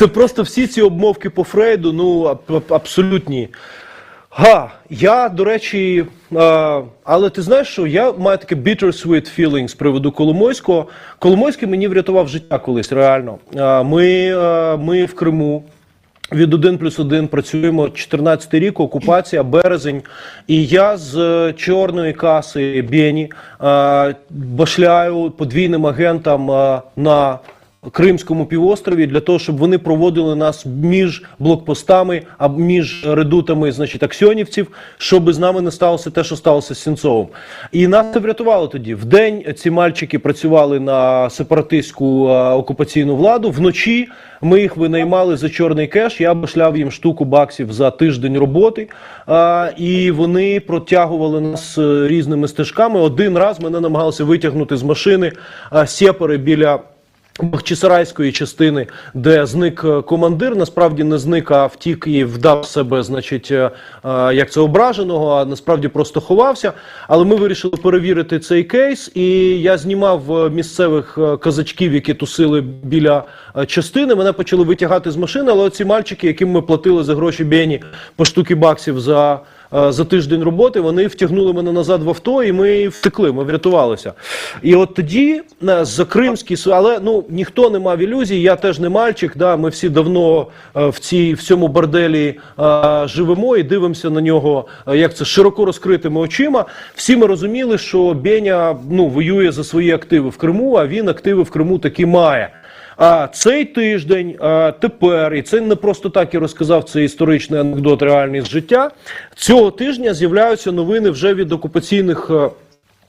Це просто всі ці обмовки по Фрейду, ну аб- аб- абсолютні. Га, я, до речі, е, але ти знаєш, що я маю таке bittersweet feeling з приводу Коломойського. Коломойський мені врятував життя колись, реально. Е, ми, е, ми в Криму. Від 1 плюс 1 працюємо 14 рік, окупація, березень. І я з чорної каси Бєні башляю подвійним агентам на Кримському півострові для того, щоб вони проводили нас між блокпостами, а між редутами, значить, аксьонівців, щоб з нами не сталося те, що сталося з Сінцовим. І нас це врятувало тоді. Вдень ці мальчики працювали на сепаратистську окупаційну владу. Вночі ми їх винаймали за чорний кеш. Я башляв їм штуку баксів за тиждень роботи. І вони протягували нас е, різними стежками. Один раз мене намагалися витягнути з машини сєпари біля. Бахчисарайської частини, де зник е, командир, насправді не зник, а втік і вдав себе, значить, е, е, як це ображеного, а насправді просто ховався. Але ми вирішили перевірити цей кейс, і я знімав місцевих козачків, які тусили біля частини. Мене почали витягати з машини, але ці мальчики, яким ми платили за гроші Бені по штуки баксів за. Е, За тиждень роботи вони втягнули мене назад в авто, і ми втекли. Ми врятувалися. І от тоді е, за Кримський але ну ніхто не мав ілюзій. Я теж не мальчик. Да, ми всі давно е, в цій в цьому борделі е, живемо і дивимося на нього, як це широко розкритими очима. Всі ми розуміли, що Беня ну воює за свої активи в Криму, а він активи в Криму таки має. А цей тиждень тепер, і це не просто так я розказав це історичний анекдот реальний з життя. Цього тижня з'являються новини вже від окупаційних. е,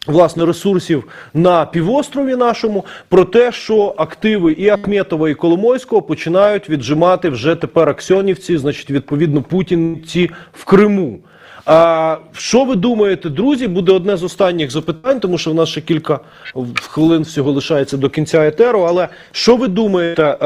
Власне, ресурсів на півострові нашому про те, що активи і Ахметова, і Коломойського починають віджимати вже тепер аксьонівці, значить, відповідно, путінці в Криму. А що ви думаєте, друзі? Буде одне з останніх запитань, тому що в нас ще кілька хвилин всього лишається до кінця етеру. Але що ви думаєте?